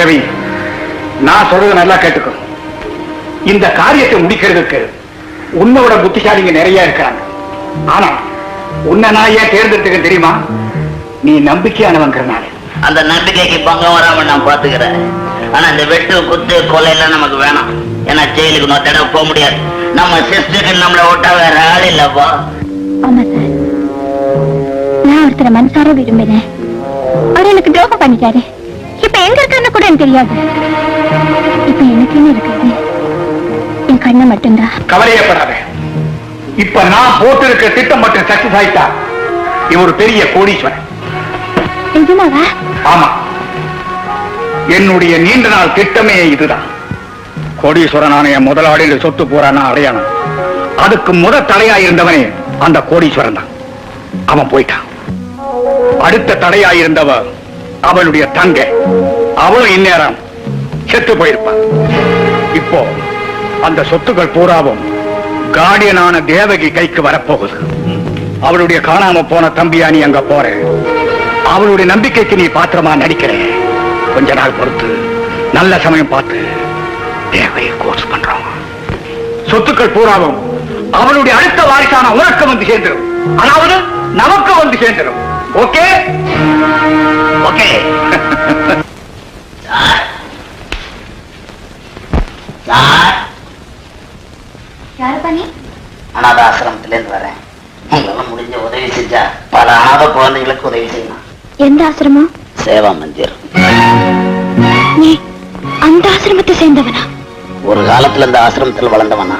ரவி நான் சொல்றது நல்லா கேட்டுக்கோ. இந்த காரியத்தை முடிக்கிறதுக்கு உன்னோட புத்திசாலிங்க நிறைய இருக்கிறாங்க. ஆனா உன்னை நான் ஏன் தேர்ந்தெடுத்துக்க தெரியுமா? நீ நம்பிக்கையானவங்கிறனால. அந்த நம்பிக்கைக்கு பங்கம் வராம நான் பாத்துக்கிறேன். ஆனா இந்த வெட்டு குத்து கொலை எல்லாம் நமக்கு வேணாம். ஏன்னா ஜெயிலுக்கு நான் தடவை போக முடியாது. நம்ம சிஸ்டருக்கு நம்மள விட்டா வேற ஆள் இல்லப்பா. ஆமா சார். நான் ஒருத்தரை மனசார விரும்பினேன். அவர் எனக்கு துரோகம் பண்ணிட்டாரு. கூட எனக்கு தெரியாது. இப்ப எனக்குன்னு இருக்கிறது என் கண்ணு மட்டும்தான் கவலையப்படாத. இப்ப நான் போட்டிருக்கிற திட்டம் மட்டும் சக்சஸ் ஆயிட்டா? இவன் ஒரு பெரிய கோடீஸ்வரன். நிஜமாவா? ஆமா. என்னுடைய நீண்ட நாள் திட்டமே இதுதான். கோடீஸ்வரனான என் முதலாளியில் சொத்து போறானா அடையாளம். அதுக்கு முத தலையா இருந்தவனே அந்த கோடீஸ்வரன் தான். அவன் போயிட்டான். அடுத்த தடையா இருந்தவ அவனுடைய தங்கை. அவளும் இந்நேரம் செத்து போயிருப்பான். இப்போ அந்த சொத்துக்கள் பூராவும் கார்டியனான தேவகி கைக்கு வரப்போகுது. அவளுடைய காணாம போன தம்பியா நீ அங்க போற. அவளுடைய நம்பிக்கைக்கு நீ பாத்திரமா நடிக்கிற. கொஞ்ச நாள் பொறுத்து நல்ல சமயம் பார்த்து தேவையை கோர்ஸ் பண்றோம் சொத்துக்கள் பூராவும் அவளுடைய அடுத்த வாரிசான உனக்கு வந்து சேர்ந்துடும் அதாவது நமக்கு வந்து சேர்ந்துடும் ஓகே யாரு? பண்ணி அனாத ஆசிரமத்துல இருந்து வரேன். உங்களால முடிஞ்ச உதவி செஞ்சா பல அனாத குழந்தைகளுக்கு உதவி செய்யலாம். எந்த ஆசிரமம்? சேவா மந்திர் நீ அந்த ஆசிரமத்தை சேர்ந்தவனா? ஒரு காலத்துல இந்த ஆசிரமத்தில் வளர்ந்தவனா?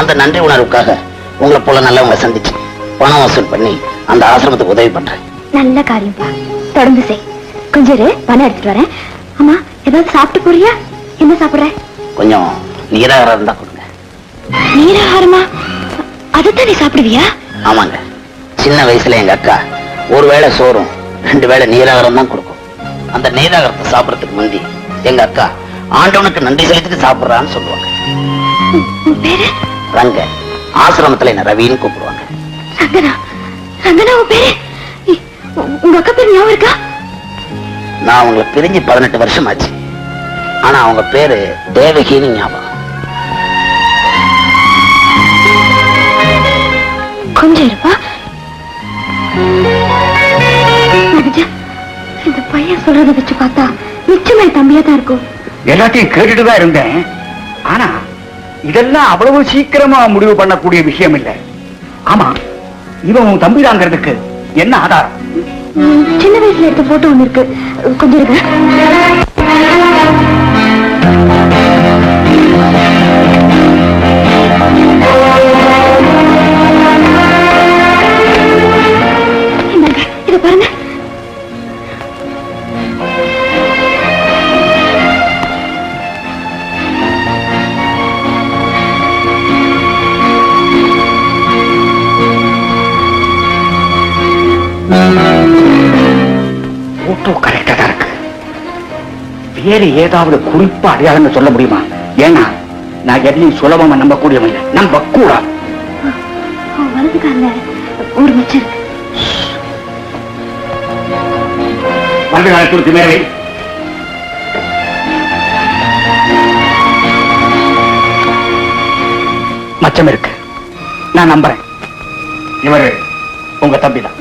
அந்த நன்றி உணர்வுக்காக உங்களை போல நல்லவங்களை சந்திச்சு பணம் வசூல் பண்ணி அந்த ஆசிரமத்துக்கு உதவி பண்றேன். நல்ல காரியம்பா தொடர்ந்து செய். கொஞ்சம் இரு பணம் எடுத்துட்டு வரேன். அம்மா ஏதாவது சாப்பிட்டு போறியா? என்ன சாப்பிடுற? கொஞ்சம் நீராகாரம் இருந்தா கொடுங்க. நீராகாரமா? அதைத்தான் சாப்பிடுவியா? ஆமாங்க. சின்ன வயசுல எங்க அக்கா ஒரு வேளை சோறும் ரெண்டு வேளை நீராகாரம் தான் கொடுக்கும். அந்த நீராகாரத்தை சாப்பிடறதுக்கு முந்தி எங்க அக்கா ஆண்டவனுக்கு நன்றி செலுத்திட்டு சாப்பிடுறான்னு சொல்லுவாங்க. ரங்க. ஆசிரமத்துல என்ன ரவின்னு கூப்பிடுவாங்க. ரங்கனா? ரங்கனா உன் பேரு? உங்க அக்கா பேர் ஞாபகம் இருக்கா? நான் அவங்களை பிரிஞ்சு பதினெட்டு வருஷம் ஆச்சு ஆனா அவங்க பேரு தேவகின்னு ஞாபகம். கொஞ்சம் இருப்பா. இந்த பையன் சொல்றத வச்சு பார்த்தா நிச்சயமா தம்பியா தான் இருக்கும். எல்லாத்தையும் கேட்டுட்டு தான் இருந்தேன். ஆனா இதெல்லாம் அவ்வளவு சீக்கிரமா முடிவு பண்ணக்கூடிய விஷயம் இல்லை. ஆமா இவன் உன் தம்பிதாங்கிறதுக்கு என்ன ஆதாரம்? சின்ன வயசுல எடுத்த போட்டோ ஒண்ணு இருக்கு. கொஞ்சம் இருங்க. பாருங்க. போட்டோ கரெக்டா தான் இருக்கு. வேறு ஏதாவது குறிப்பா அடையாளம்னு சொல்ல முடியுமா? ஏன்னா நான் எதையும் சுலபமா நம்பக்கூடியவன் நம்ப கூடாது ஒரு மச்சம் இருக்கு. வலது காலத்திற்கு மேலே மச்சம் இருக்கு. நான் நம்புறேன். இவரு உங்க தம்பிதான்.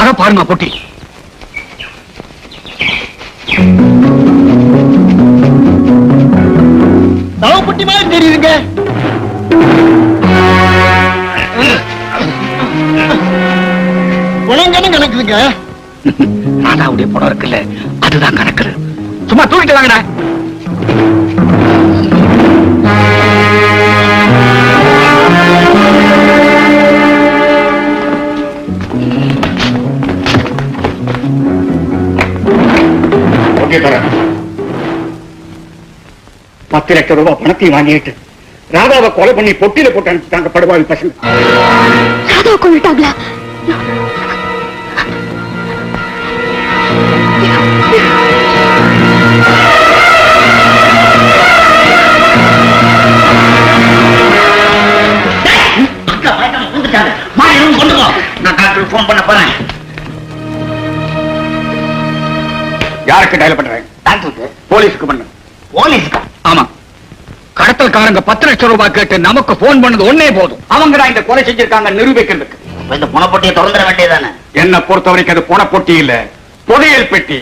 அத பாருங்க பொட்டி. தவப்பட்டி மாதிரி தெரியுதுங்க உணங்கன்னு கணக்குதுங்க. ராதாவுடைய படம் இருக்குல்ல அதுதான் கணக்கு சும்மா தூக்கிட்டு வாங்கடா. பத்து லட்சம் ரூபாய் பணத்தையும் வாங்கிட்டு ராதாவை கொலை பண்ணி பொட்டியில போட்டு அனுப்பிட்டாங்க படுவாவி பசங்க. ராதாவை கொண்டுட்டாங்களா யாருக்கு டயல் பண்றேன் டாக்டருக்கு. போலீஸுக்கு பண்ணு. போலீஸ்க்கா? ஆமா. கடத்தல்காரங்க பத்து லட்சம் ரூபாய் கேட்டு நமக்கு போன் பண்ணது ஒன்னே போதும். அவங்க தான் இந்த கொலை செஞ்சிருக்காங்க நிரூபிக்கிறதுக்கு. இந்த புனப்பொட்டியை திறந்துட வேண்டியதானே என்ன பொறுத்த வரைக்கும் அது போன பொட்டி இல்ல புதையல் பெட்டி.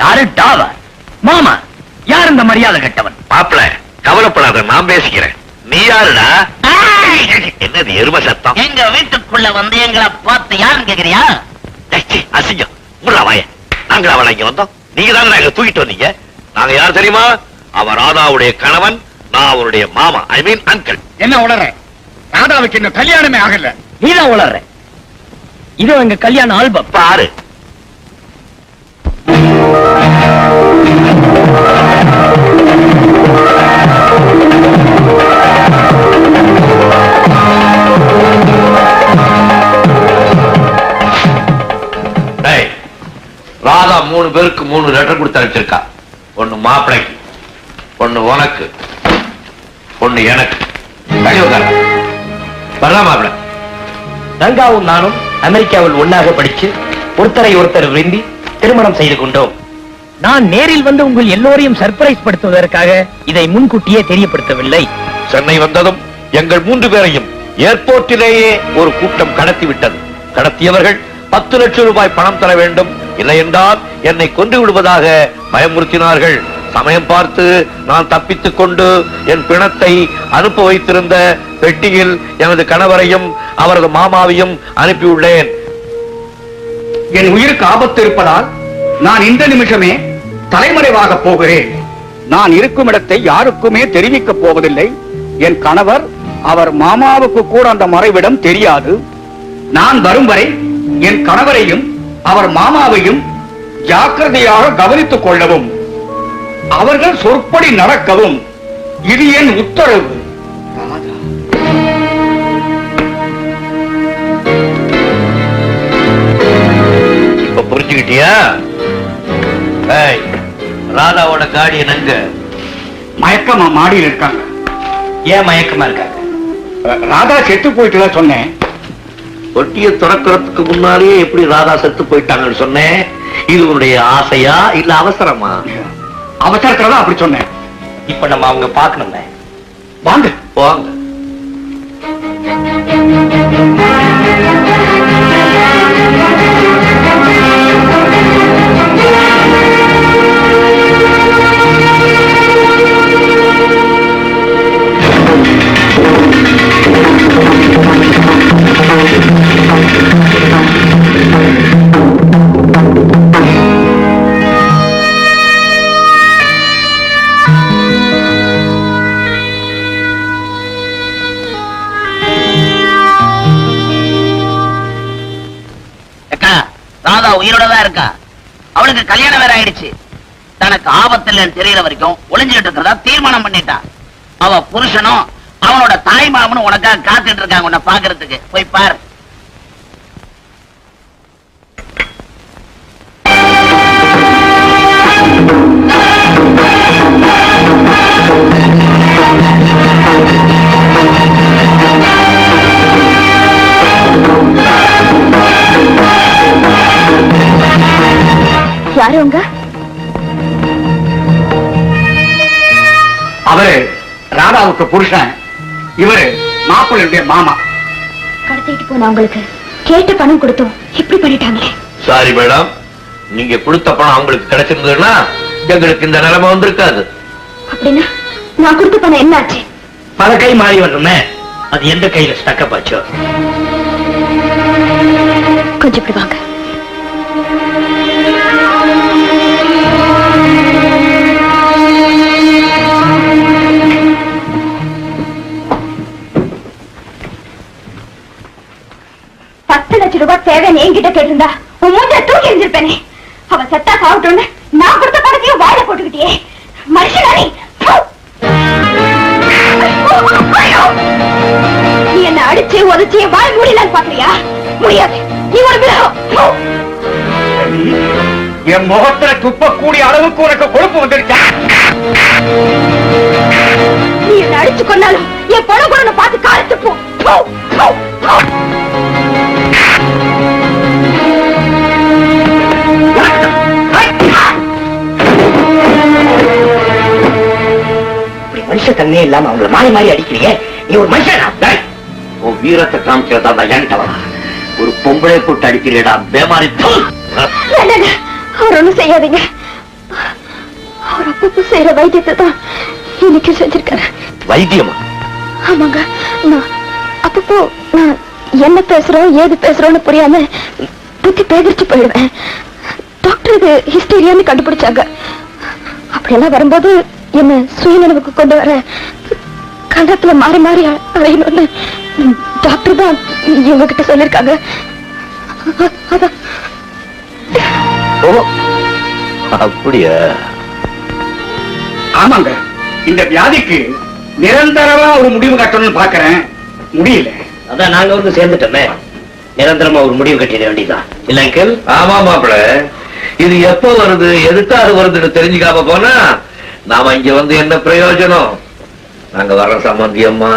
யாரு? டாவா. மாமா யார் இந்த மரியாதை கெட்டவன்? மாப்பிள கவலைப்படாத நான் பேசிக்கிறேன். நீ யாருடா? என்னது எரும சத்தம்? எங்க வீட்டுக்குள்ள வந்து எங்களை பார்த்து யாருன்னு கேக்குறியா? சீ, அசிங்கம். முறா வாய. நாங்களா அவளை இங்க வந்தோம். நீங்க தாங்க நாங்க தூக்கிட்டு வந்தீங்க? நாங்க யார் தெரியுமா? அவன் ராதாவுடைய கணவன் நான் அவருடைய மாமா ஐ மீன் அங்கிள். என்ன உளற? ராதாவுக்கு இன்னும் கல்யாணமே ஆகல. நீதான் உளர்ற இது எங்க கல்யாண ஆல்பம். பாரு மூணு பேருக்கு மூணு லெட்டர் கொடுத்து அனுப்பிச்சிருக்கா. ஒண்ணு மாப்பிளைக்கு ஒண்ணு உனக்கு ஒண்ணு எனக்கு. வரலாம் மாப்பிள. ரங்காவும் நானும் அமெரிக்காவில் ஒன்னாக படிச்சு ஒருத்தரை ஒருத்தர் விரும்பி திருமணம் செய்து கொண்டோம். நான் நேரில் வந்து உங்கள் எல்லோரையும் சர்ப்ரைஸ் படுத்துவதற்காக இதை முன்கூட்டியே தெரியப்படுத்தவில்லை. சென்னை வந்ததும் எங்கள் மூன்று பேரையும் ஏர்போர்ட்டிலேயே ஒரு கூட்டம் கடத்தி விட்டது கடத்தியவர்கள் பத்து லட்சம் ரூபாய் பணம் தர வேண்டும். இல்லை என்றால் என்னை கொண்டு விடுவதாக பயமுறுத்தினார்கள். சமயம் பார்த்து நான் தப்பித்துக் கொண்டு என் பிணத்தை அனுப்ப வைத்திருந்த பெட்டியில் எனது கணவரையும் அவரது மாமாவையும் அனுப்பியுள்ளேன். என் உயிருக்கு ஆபத்து இருப்பதால் நான் இந்த நிமிஷமே தலைமறைவாக போகிறேன். நான் இருக்கும் இடத்தை யாருக்குமே தெரிவிக்கப் போவதில்லை. என் கணவர் அவர் மாமாவுக்கு கூட அந்த மறைவிடம் தெரியாது. நான் வரும் வரை என் கணவரையும் அவர் மாமாவையும் ஜாக்கிரதையாக கவனித்துக் கொள்ளவும் அவர்கள் சொற்படி நடக்கவும் இது என் உத்தரவு. இப்ப புரிஞ்சுக்கிட்டியா? ராதாவோட காடியன் எங்க மயக்கமா மாடியில் இருக்காங்க. ஏன் மயக்கமா இருக்காங்க? ராதா செத்து போயிட்டு சொன்னேன். தொட்டியை திறக்கிறதுக்கு முன்னாலேயே எப்படி ராதா செத்து போயிட்டாங்கன்னு சொன்னேன்? இது உன்னுடைய ஆசையா இல்ல அவசரமா? அவசரத்துல தான் அப்படி சொன்னேன். இப்ப நம்ம அவங்க பார்க்கணுமே. வாங்க. போங்க அவளுக்கு ஆயிடுச்சு தனக்கு ஆபத்து இல்லைன்னு தெரியற வரைக்கும் ஒளிஞ்சுட்டு இருக்கிறதா தீர்மானம் பண்ணிட்டா. அவ புருஷனும் அவனோட தாய் மாமனும் உனக்காக காத்துட்டு இருக்காங்க உன்னை பாக்குறதுக்கு போய் பாரு. ராதாவுக்கு புருஷன். இவரு மாப்பிள்ளையுடைய மாமா. கடத்திட்டு போன உங்களுக்கு கேட்ட பணம் கொடுத்தோம். இப்படி பண்ணிட்டாங்களே. சாரி மேடம் நீங்க கொடுத்த பணம் அவங்களுக்கு கிடைச்சிருந்ததுன்னா எங்களுக்கு இந்த நிலைமை வந்திருக்காது. அப்படின்னா நான் கொடுத்த பணம் என்னாச்சு? பல கை மாறி வரணுமே. அது எந்த கையில ஸ்டக்கப் ஆச்சோ கொஞ்சம் இப்படி வாங்க. லட்சம் ரூபாய் தேவைன்னு என்கிட்ட கேட்டிருந்தா உன் மூஞ்ச தூக்கி எரிஞ்சிருப்பேனே அவ செத்தா சாப்பிட்டோன்னு நான் கொடுத்த பணத்தையும் வாழ போட்டுக்கிட்டியே. மனுஷனா நீ என்ன அடிச்சு உதச்சி வாழ முடியலன்னு பாக்குறியா? முடியாது. நீ ஒரு மிருகம் ப்பு! என் முகத்துல துப்பக்கூடிய அளவுக்கு உனக்கு கொழுப்பு வந்துருச்சா? நீ என்ன அடிச்சு கொண்டாலும் என் பொண்ணு கூட பார்த்து காலத்து போ ப்பு! ப்பு! ப்பு! இப்படி மனுஷ தன்மையே இல்லாம அவங்கள மாறி மாறி அடிக்கிறியே நீ ஒரு மனுஷனா உன் வீரத்தை காமிக்கிறதா என்கிட்ட. ஒரு பொம்பளை போட்டு அடிக்கிறீடா பேமாரி. அவர் ஒண்ணும் செய்யாதீங்க அவர் அப்பப்போ செய்யற வைத்தியத்தை தான் இன்னைக்கு செஞ்சிருக்காரு வைத்தியமா ஆமாங்க நான் அப்பப்போ நான் என்ன பேசுறோம் ஏது பேசுறோம்னு புரியாம புத்தி பேதிரிச்சு போயிடுவேன் டாக்டர் இது ஹிஸ்டீரியான்னு கண்டுபிடிச்சாங்க அப்படியெல்லாம் வரும்போது என்ன சுயநினைவுக்கு கொண்டு வர கண்டத்துல மாறி மாறி அலையணும்னு டாக்டர் தான் இவங்க கிட்ட சொல்லிருக்காங்க அப்படியா? ஆமாங்க. இந்த வியாதிக்கு நிரந்தரமா ஒரு முடிவு கட்டணும்னு பாக்குறேன் முடியல. அதான் நாங்க வந்து சேர்ந்துட்டோமே. நிரந்தரமா ஒரு முடிவு கட்டிட வேண்டியதான் இல்ல அங்கிள்? ஆமா மாப்பிள இது எப்ப வருது எதுக்காக வருதுன்னு தெரிஞ்சுக்காம போனா நாம இங்க வந்து என்ன பிரயோஜனம்? நாங்க வர சம்பந்தியம்மா